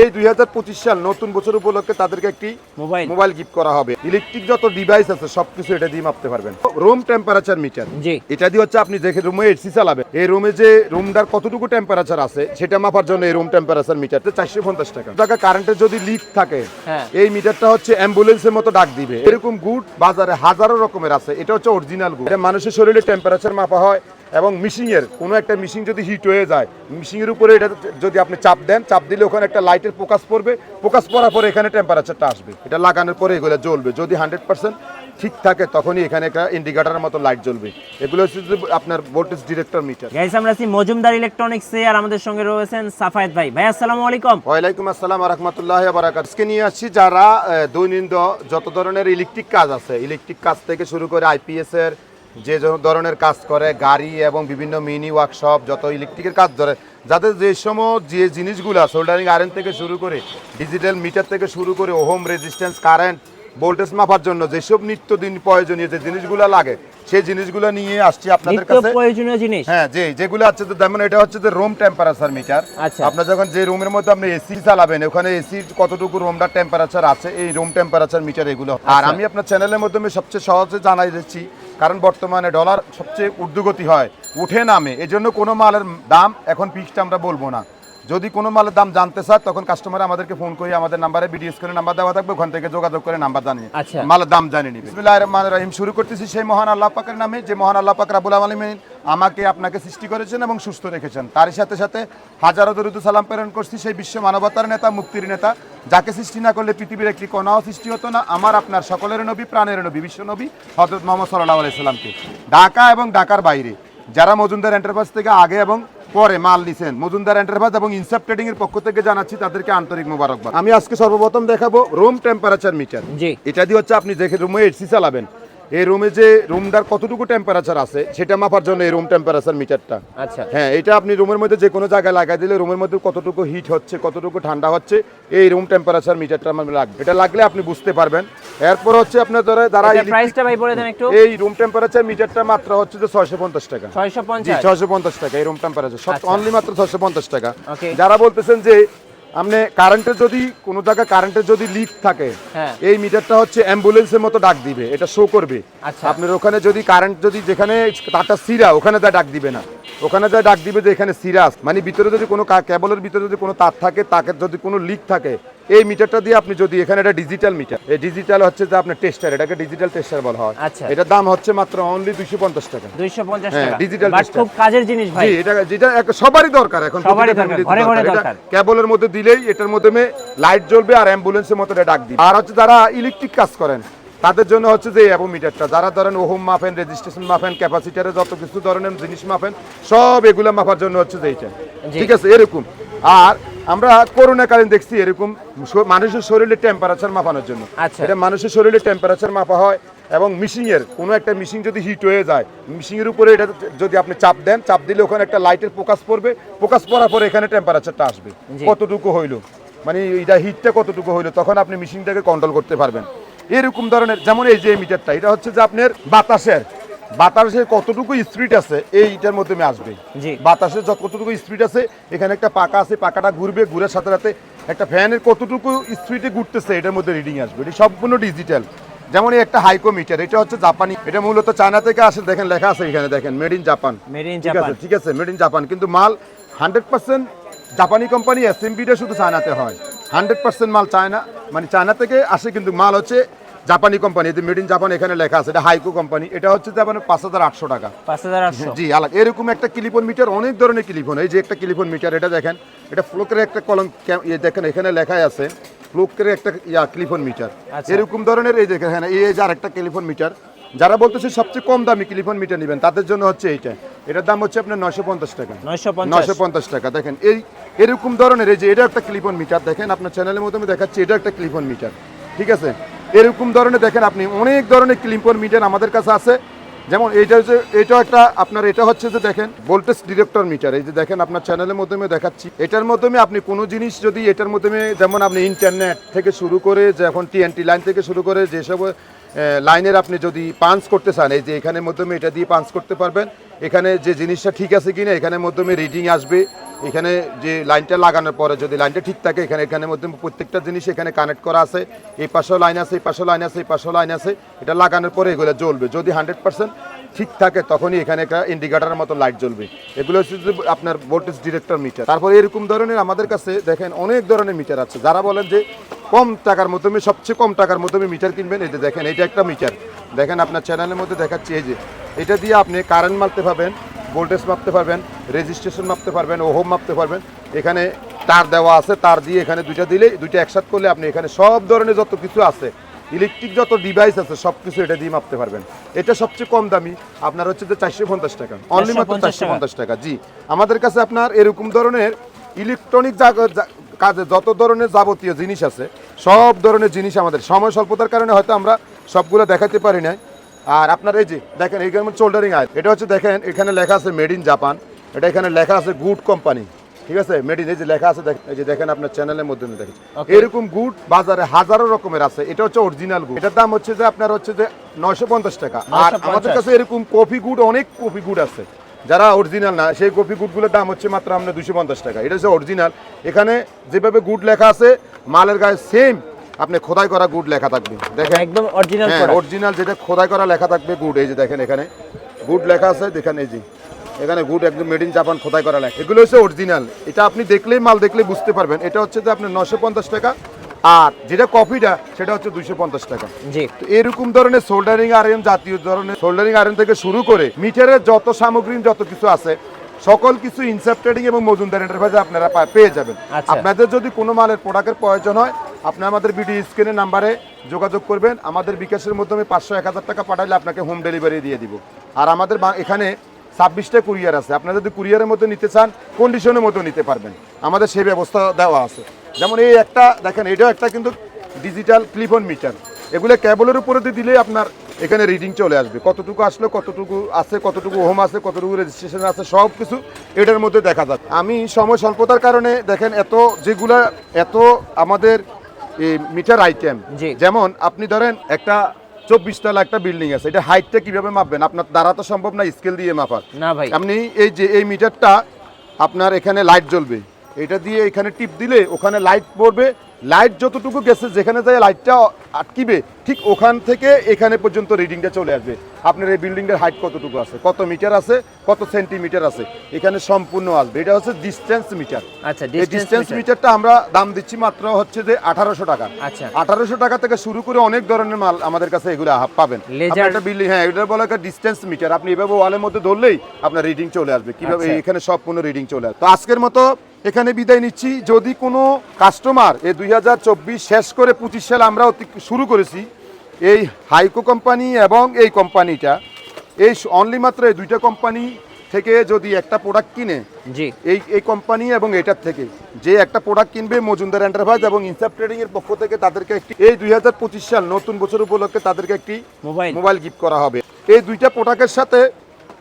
এই দুই সাল নতুন বছর উপলক্ষে তাদেরকে একটি মোবাইল মোবাইল গিফট করা হবে। ইলেকট্রিক যত ডিভাইস আছে সবকিছু এটা দিয়ে মাপতে পারবেন। রুম টেম্পারেচার মিটার জি। এটা দিয়ে হচ্ছে আপনি দেখে রুমে এসি চালাবেন এই রুমে যে রুমটার কতটুকু টেম্পারেচার আছে সেটা মাপার জন্য এই রুম টেম্পারেচার মিটারটা চারশো পঞ্চাশ টাকা। টাকা কারেন্টের যদি লিক থাকে হ্যাঁ। এই মিটারটা হচ্ছে অ্যাম্বুলেন্সের মতো ডাক দিবে। এরকম গুড বাজারে হাজারো রকমের আছে। এটা হচ্ছে অরিজিনাল গুড। এটা মানুষের শরীরে টেম্পারেচার মাপা হয়। এবং মিশিং এর কোনো একটা মিশিং যদি হিট হয়ে যায় মিশিং এর উপরে এটা যদি আপনি চাপ দেন চাপ দিলে ওখানে একটা লাইটের ফোকাস পড়বে। ফোকাস পড়ার পরে এখানে টেম্পারেচারটা আসবে। এটা লাগানোর পরে এগুলো জ্বলবে। যদি হান্ড্রেড পার্সেন্ট ঠিক থাকে তখনই এখানে একটা ইন্ডিকেটারের মতো লাইট জ্বলবে। এগুলো হচ্ছে আপনার ভোল্টেজ ডিরেক্টর মিটার গাইস আমরা আছি মজুমদার ইলেকট্রনিক্সে আর আমাদের সঙ্গে রয়েছেন সাফায়েত ভাই। ভাই আসসালামু আলাইকুম। ওয়ালাইকুম আসসালাম রহমতুল্লাহ বারাকাত আজকে নিয়ে আসছি যারা দৈনন্দিন যত ধরনের ইলেকট্রিক কাজ আছে ইলেকট্রিক কাজ থেকে শুরু করে আইপিএস এর যে ধরনের কাজ করে গাড়ি এবং বিভিন্ন মিনি ওয়ার্কশপ যত ইলেকট্রিকের কাজ ধরে যাদের যে সময় যে জিনিসগুলো সোল্ডারিং আয়রন থেকে শুরু করে ডিজিটাল মিটার থেকে শুরু করে ওহম রেজিস্ট্যান্স কারেন্ট ভোল্টেজ মাপার জন্য যেসব নিত্যদিন প্রয়োজনীয় যে জিনিসগুলো লাগে সেই জিনিসগুলো নিয়ে আসছি আপনাদের কাছে প্রয়োজনীয় জিনিস হ্যাঁ যে যেগুলো আছে তো যেমন এটা হচ্ছে যে রুম টেম্পারেচার মিটার আচ্ছা। আপনার যখন যে রুমের মধ্যে আপনি এসি চালাবেন ওখানে এসি কতটুকু রুমটা টেম্পারেচার আছে এই রুম টেম্পারেচার মিটার এগুলো আর আচ্ছা। আমি আপনার চ্যানেলের মাধ্যমে সবচেয়ে সহজে জানাই দিচ্ছি কারণ বর্তমানে ডলার সবচেয়ে ঊর্ধ্বগতি হয়, উঠে নামে। এজন্য কোনো মালের দাম এখন ফিক্সড আমরা বলব না। যদি কোনো মালের দাম জানতে চায় তখন কাস্টমার আমাদেরকে ফোন করে আমাদের নাম্বারে ভিডিও স্ক্রিনে নাম্বার দেওয়া থাকবে ওখান থেকে যোগাযোগ করে নাম্বার জানিয়ে আচ্ছা। মালের দাম জানিয়ে নিবে। বিসমিল্লাহির রহমানির রহিম শুরু করতেছি সেই মহান আল্লাহ পাকের নামে যে মহান আল্লাহ পাক রাব্বুল আলামিন আমাকে আপনাকে সৃষ্টি করেছেন এবং সুস্থ রেখেছেন। তারই সাথে সাথে হাজারো দরুদ সালাম প্রেরণ করছি সেই বিশ্ব মানবতার নেতা মুক্তির নেতা যাকে সৃষ্টি না করলে পৃথিবীর একটি কণাও সৃষ্টি হতো না আমার আপনার সকলের নবী প্রাণের নবী বিশ্ব নবী হজরত মোহাম্মদ সাল্লাহ আলাইসাল্লামকে ঢাকা এবং ঢাকার বাইরে যারা মজুমদার এন্টারপ্রাইজ থেকে আগে এবং পরে মাল নিছেন। মজুমদার এন্টারপ্রাইজ এবং ইনসাপ ট্রেডিং এর পক্ষ থেকে জানাচ্ছি তাদেরকে আন্তরিক মোবারকবাদ। আমি আজকে সর্বপ্রথম দেখাবো রুম টেম্পারেচার মিটার জি। এটা দিয়ে হচ্ছে আপনি দেখে রুমে এসি চালাবেন এই রুমে যে রুমটার কতটুকু টেম্পারেচার আছে সেটা মাপার জন্য এই রুম টেম্পারেচার মিটারটা আচ্ছা। হ্যাঁ এটা আপনি রুমের মধ্যে যে কোনো জায়গায় লাগাই দিলে রুমের মধ্যে কতটুকু হিট হচ্ছে কতটুকু ঠান্ডা হচ্ছে এই রুম টেম্পারেচার মিটারটা আমার লাগবে। এটা লাগলে আপনি বুঝতে পারবেন। এরপর হচ্ছে আপনার ধরে যারা প্রাইসটা ভাই বলে দেন একটু। এই রুম টেম্পারেচার মিটারটা মাত্র হচ্ছে যে ছয়শো পঞ্চাশ টাকা। জি 650 ছয়শো পঞ্চাশ টাকা এই রুম টেম্পারেচার সব আচ্ছা। অনলি মাত্র ছয়শো পঞ্চাশ টাকা। যারা বলতেছেন যে আপনি কারেন্টের যদি কোনো জায়গায় কারেন্টের যদি লিক থাকে হ্যাঁ। এই মিটারটা হচ্ছে অ্যাম্বুলেন্সের মতো ডাক দিবে এটা শো করবে। আচ্ছা। আপনার ওখানে যদি কারেন্ট যদি যেখানে তারটা সিরা ওখানে যা ডাক দিবে না। ওখানে যা ডাক দিবে যে এখানে সিরাস মানে ভিতরে যদি কোনো কেবলের ভিতরে যদি কোনো তার থাকে তাকে যদি কোনো লিক থাকে এই মিটারটা দিয়ে আপনি যদি এখানে এটা ডিজিটাল মিটার এই ডিজিটাল হচ্ছে যে আপনার টেস্টার এটাকে ডিজিটাল টেস্টার বলা হয়। আচ্ছা। এটার দাম হচ্ছে মাত্র অনলি দুইশো পঞ্চাশ টাকা। 250 হ্যাঁ, টাকা। বাট খুব কাজের জিনিস ভাই। জি এটা যেটা সবারই দরকার এখন সবারই দরকার। কেবলের মধ্যে দিলেই এটার মাধ্যমে লাইট জ্বলবে আর অ্যাম্বুলেন্সের মতো ডাক দিবে। আর হচ্ছে যারা ইলেকট্রিক কাজ করেন তাদের জন্য হচ্ছে যে অ্যাবো মিটারটা। যারা ধরেন ওহম মাপেন রেজিস্ট্রেশন মাপেন ক্যাপাসিটারে যত কিছু ধরনের জিনিস মাপেন সব এগুলো মাপার জন্য হচ্ছে যে এইটা। ঠিক আছে এরকম। আর আমরা করোনাকালীন দেখছি এরকম মানুষের শরীরে টেম্পারেচার মাপানোর জন্য। আচ্ছা। এটা মানুষের শরীরে টেম্পারেচার মাপা হয় এবং মিশিং এর কোনো একটা মিশিং যদি হিট হয়ে যায় মিশিং এর উপরে এটা যদি আপনি চাপ দেন চাপ দিলে ওখানে একটা লাইটের ফোকাস পড়বে। ফোকাস পড়ার পরে এখানে টেম্পারেচারটা আসবে। কতটুকু হইল? মানে এটা হিটটা কতটুকু হইল? তখন আপনি মেশিনটাকে কন্ট্রোল করতে পারবেন। এরকম ধরনের যেমন এই যে মিটারটা এটা হচ্ছে যে আপনার বাতাসের বাতাসের কতটুকু স্পিড আছে এইটার মাধ্যমে আসবে। জি। বাতাসের কতটুকু স্পিড আছে এখানে একটা পাকা আছে পাকাটা ঘুরবে ঘুরার সাথে সাথে একটা ফ্যানের কতটুকু স্পিডে ঘুরতেছে এটার মধ্যে রিডিং আসবে। এটা সম্পূর্ণ ডিজিটাল যেমন একটা হাইকো মিটার এটা হচ্ছে জাপানি। এটা মূলত চায়না থেকে আসে দেখেন লেখা আছে এখানে দেখেন মেড ইন জাপান ঠিক আছে ঠিক আছে মেড ইন জাপান কিন্তু মাল হান্ড্রেড পার্সেন্ট জাপানি কোম্পানি এসএমবিটা শুধু চায়নাতে হয়। হান্ড্রেড পার্সেন্ট মাল চায়না মানে চায়না থেকে আসে কিন্তু মাল হচ্ছে জাপানি কোম্পানি যে মেড ইন জাপান এখানে লেখা আছে। এটা হাইকো কোম্পানি এটা হচ্ছে আপনার পাঁচ হাজার আটশো টাকা। 5800 জি আলাদা। এরকম একটা ক্লিপন মিটার অনেক ধরনের ক্লিপন এই যে একটা ক্লিপন মিটার এটা দেখেন। এটা ফ্লোকের একটা কলম ইয়ে দেখেন এখানে লেখাই আছে ফ্লোকের একটা ইয়া ক্লিপন মিটার আচ্ছা। এরকম ধরনের এই দেখেন হ্যাঁ, এই যে আরেকটা ক্লিপন মিটার যারা বলতেছে সবচেয়ে কম দামি ক্লিপন মিটার নেবেন তাদের জন্য হচ্ছে এইটা। এটার দাম হচ্ছে আপনার নয়শো পঞ্চাশ টাকা। 950 নয়শো পঞ্চাশ টাকা। দেখেন এই এরকম ধরনের এই যে এটা একটা ক্লিপন মিটার দেখেন আপনার চ্যানেলের মধ্যে আমি দেখাচ্ছি এটা একটা ক্লিপন মিটার ঠিক আছে? এরকম ধরনের দেখেন আপনি, অনেক ধরনের ক্লিম্পন মিটার আমাদের কাছে আছে। যেমন এইটা হচ্ছে এটা একটা আপনার, এটা হচ্ছে যে দেখেন ভোল্টেজ ডিরেক্টর মিটার এই যে দেখেন আপনার চ্যানেলের মাধ্যমে দেখাচ্ছি। এটার মাধ্যমে আপনি কোনো জিনিস যদি, এটার মাধ্যমে যেমন আপনি ইন্টারনেট থেকে শুরু করে যখন টিএনটি লাইন থেকে শুরু করে যেসব লাইনের আপনি যদি পাঞ্চ করতে চান, এই যে এখানের মাধ্যমে এটা দিয়ে পাঞ্চ করতে পারবেন। এখানে যে জিনিসটা ঠিক আছে কিনা এখানের মাধ্যমে রিডিং আসবে। এখানে যে লাইনটা লাগানোর পরে যদি লাইনটা ঠিক থাকে, এখানে এখানের মধ্যে প্রত্যেকটা জিনিস এখানে কানেক্ট করা আছে। এই পাশেও লাইন আছে, এই পাশেও লাইন আছে, এই পাশেও লাইন আছে। এটা লাগানোর পরে এগুলো জ্বলবে। যদি হান্ড্রেড পার্সেন্ট ঠিক থাকে, তখনই এখানে একটা ইন্ডিকেটারের মতো লাইট জ্বলবে। এগুলো হচ্ছে আপনার ভোল্টেজ ডিরেক্টর মিটার তারপর এরকম ধরনের আমাদের কাছে দেখেন অনেক ধরনের মিটার আছে। যারা বলেন যে কম টাকার মাধ্যমে সবচেয়ে কম টাকার মাধ্যমে মিটার কিনবেন যে দেখেন এটা একটা মিটার। দেখেন আপনার চ্যানেলের মধ্যে দেখাচ্ছি এই যে এটা দিয়ে আপনি কারেন্ট মারতে পারবেন ভোল্টেজ মাপতে পারবেন রেজিস্ট্রেশন মাপতে পারবেন ওহম মাপতে পারবেন। এখানে তার দেওয়া আছে তার দিয়ে এখানে দুইটা দিলে দুইটা একসাথে করলে আপনি এখানে সব ধরনের যত কিছু আছে ইলেকট্রিক যত ডিভাইস আছে সব কিছু এটা দিয়ে মাপতে পারবেন। এটা সবচেয়ে কম দামি আপনার হচ্ছে যে চারশো পঞ্চাশ টাকা অনলি মাত্র চারশো পঞ্চাশ টাকা। জি। আমাদের কাছে আপনার এরকম ধরনের ইলেকট্রনিক কাজে যত ধরনের যাবতীয় জিনিস আছে সব ধরনের জিনিস আমাদের। সময় স্বল্পতার কারণে হয়তো আমরা সবগুলো দেখাতে পারি না আর আপনার এই যে দেখেন এইখানে সোল্ডারিং আয় এটা হচ্ছে দেখেন এখানে লেখা আছে মেড ইন জাপান এটা এখানে লেখা আছে গুড কোম্পানি ঠিক আছে? মেড ইন এই যে লেখা আছে এই যে দেখেন আপনার চ্যানেলের মধ্যে দেখেন এরকম গুড বাজারে হাজারো রকমের আছে এটা হচ্ছে অরিজিনাল গুড এটার দাম হচ্ছে যে আপনার হচ্ছে যে নয়শো পঞ্চাশ টাকা। আর আমাদের কাছে এরকম কফি গুড অনেক কফি গুড আছে। যারা অরিজিনাল না সেই কফি গুডগুলোর দাম হচ্ছে মাত্র আপনার দুশো পঞ্চাশ টাকা। এটা হচ্ছে অরিজিনাল এখানে যেভাবে গুড লেখা আছে মালের গায়ে সেম আপনি খোদাই করা গুড লেখা থাকবে। দেখেন? একদম অরিজিনাল হ্যাঁ অরিজিনাল যেটা খোদাই করা লেখা থাকবে গুড এই যে দেখেন এখানে। গুড লেখা আছে দেখেন এই যে। এখানে গুড একদম মেড ইন জাপান খোদাই করা লেখা। এগুলো হচ্ছে অরিজিনাল এটা আপনি দেখলেই মাল দেখলেই বুঝতে পারবেন। এটা হচ্ছে যে আপনার নশো পঞ্চাশ টাকা। আর যেটা কফিটা সেটা হচ্ছে দুইশো পঞ্চাশ টাকা। জি। তো এরকম ধরনের সোল্ডারিং আয়রন জাতীয় ধরনের সোল্ডারিং আয়রন থেকে শুরু করে মিটারের যত সামগ্রী যত কিছু আছে সকল কিছু ইনসেপ ট্রেডিং এবং মজুমদার এন্টারপ্রাইজে আপনারা পেয়ে যাবেন। আচ্ছা। আপনাদের যদি কোনো মালের প্রোডাক্টের প্রয়োজন হয় আপনি আমাদের ভিডিও স্ক্রিনের নাম্বারে যোগাযোগ করবেন। আমাদের বিকাশের মাধ্যমে পাঁচশো এক হাজার টাকা পাঠালে আপনাকে হোম ডেলিভারি দিয়ে দিব। আর আমাদের এখানে ছাব্বিশটা কুরিয়ার আছে। আপনারা যদি কুরিয়ারের মধ্যে নিতে চান কন্ডিশনের মধ্যে নিতে পারবেন। আমাদের সেই ব্যবস্থা দেওয়া আছে। যেমন এই একটা দেখেন এটাও একটা কিন্তু ডিজিটাল ক্লিপন মিটার এগুলো কেবলের উপরে দিলে আপনার এখানে রিডিং চলে আসবে। কতটুকু আসলো কতটুকু আছে কতটুকু হোম আছে কতটুকু রেজিস্ট্রেশন আছে সব কিছু এটার মধ্যে দেখা যাচ্ছে। আমি সময় স্বল্পতার কারণে দেখেন এত যেগুলা এত আমাদের মিটার আইটেম। যেমন আপনি ধরেন একটা চব্বিশ তলা একটা বিল্ডিং আছে এটা হাইটটা কীভাবে মাপবেন? আপনার দ্বারা তো সম্ভব না স্কেল দিয়ে মাপার। না ভাই। আপনি এই যে এই মিটারটা আপনার এখানে লাইট জ্বলবে। এটা দিয়ে এখানে টিপ দিলে ওখানে লাইট পড়বে। লাইট যতটুকু গেছে যেখানে যায় লাইটটা আটকিবে ঠিক ওখান থেকে এখানে পর্যন্ত রিডিংটা চলে আসবে। আপনার এই বিল্ডিংয়ের হাইট কতটুকু আছে? কত মিটার আছে? কত সেন্টিমিটার আছে? এখানে সম্পূর্ণ আসবে। এটা হচ্ছে ডিস্টেন্স মিটার আচ্ছা এই ডিস্টেন্স মিটারটা আমরা দাম দিচ্ছি মাত্র হচ্ছে যে আঠারোশো টাকা। আচ্ছা। আঠারোশো টাকা থেকে শুরু করে অনেক ধরনের মাল আমাদের কাছে এগুলো পাবেন। একটা বিল্ডিং হ্যাঁ এটা বলে একটা ডিস্টেন্স মিটার আপনি এভাবে ওয়ালের মধ্যে ধরলেই আপনার রিডিং চলে আসবে। কীভাবে আচ্ছা। এখানে সম্পূর্ণ রিডিং চলে আসবে। তো আজকের মতো এখানে বিদায় নিচ্ছি। যদি কোনো কাস্টমার এই দুই হাজার চব্বিশ শেষ করে পঁচিশ সাল আমরা অতি- শুরু করেছি এই হাইকো কোম্পানি এবং এই কোম্পানিটা এই অনলি মাত্র এই দুইটা কোম্পানি থেকে যদি একটা প্রোডাক্ট কিনে জি। এই এই কোম্পানি এবং এটার থেকে যে একটা প্রোডাক্ট কিনবে মজুমদার এন্টারপ্রাইজ এবং ইনসাপ ট্রেডিং এর পক্ষ থেকে তাদেরকে একটি এই দুই হাজার পঁচিশ সাল নতুন বছর উপলক্ষে তাদেরকে একটি মোবাইল মোবাইল গিফট করা হবে। এই দুইটা প্রোডাক্টের সাথে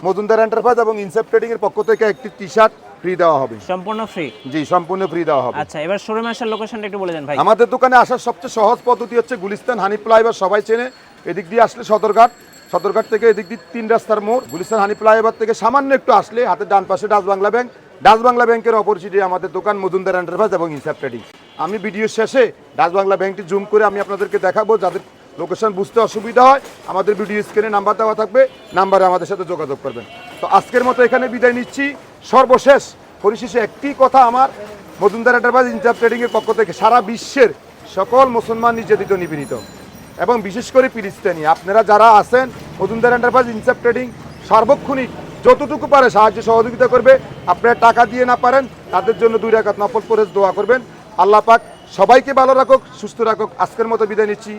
মজুমদার এন্টারপ্রাইজ এবং ইনসাপ ট্রেডিং এর পক্ষ থেকে একটি টি শার্ট ফ্রি দেওয়া হবে। সম্পূর্ণ ফ্রি জি সম্পূর্ণ ফ্রি দেওয়া হবে। আচ্ছা এবার শোরুমে আসার লোকেশনটা একটু বলে দেন ভাই। আমাদের দোকানে আসার সবচেয়ে সহজ পদ্ধতি হচ্ছে গুলিস্তান হানি ফ্লাইওভার সবাই চেনে। এদিক দিয়ে আসলে সদরঘাট। সদরঘাট থেকে এদিক দিয়ে তিন রাস্তার মোড়। গুলিস্তান হানি ফ্লাইওভার থেকে সামান্য একটু আসলে হাতের ডান পাশে Dutch Bangla bank. Dutch Bangla ব্যাংকের অপরিচিতি আমাদের দোকান মজুমদার এন্টারপ্রাইজ এবং ইনসাপ ট্রেডিং আমি ভিডিও শেষে ডাচ বাংলা ব্যাংকটি জুম করে আমি আপনাদেরকে দেখাবো যাদের লোকেশন বুঝতে অসুবিধা হয়, আমাদের ভিডিও স্ক্রিনে নাম্বার দেওয়া থাকবে, নাম্বারে আমাদের সাথে যোগাযোগ করবেন। তো আজকের মতো এখানে বিদায় নিচ্ছি। সর্বশেষ, পরিশেষে একটি কথা আমার, মজুমদার এন্টারপ্রাইজ এর পক্ষ থেকে সারা বিশ্বের সকল মুসলমান নির্যাতিত, নিপীড়িত এবং বিশেষ করে ফিলিস্তিনি। আপনারা যারা আছেন, মজুমদার এন্টারপ্রাইজ ইনসাপ ট্রেডিং সার্বক্ষণিক যতটুকু পারে সাহায্য সহযোগিতা করবে। আপনারা টাকা দিয়ে না পারেন, তাদের জন্য দুই রাকাত নফল পরে দোয়া করবেন। আল্লাহ পাক সবাইকে ভালো রাখুক, সুস্থ রাখুক। আজকের মতো বিদায় নিচ্ছি।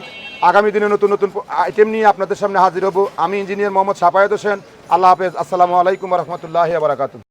আগামী দিনে নতুন নতুন আইটেম নিয়ে আপনাদের সামনে হাজির হব। আমি ইঞ্জিনিয়ার মোহাম্মদ সাফায়ত হোসেন। আল্লাহ হাফেজ। আসসালামু আলাইকুম রহমতুল্লাহ বারাকাতুহ।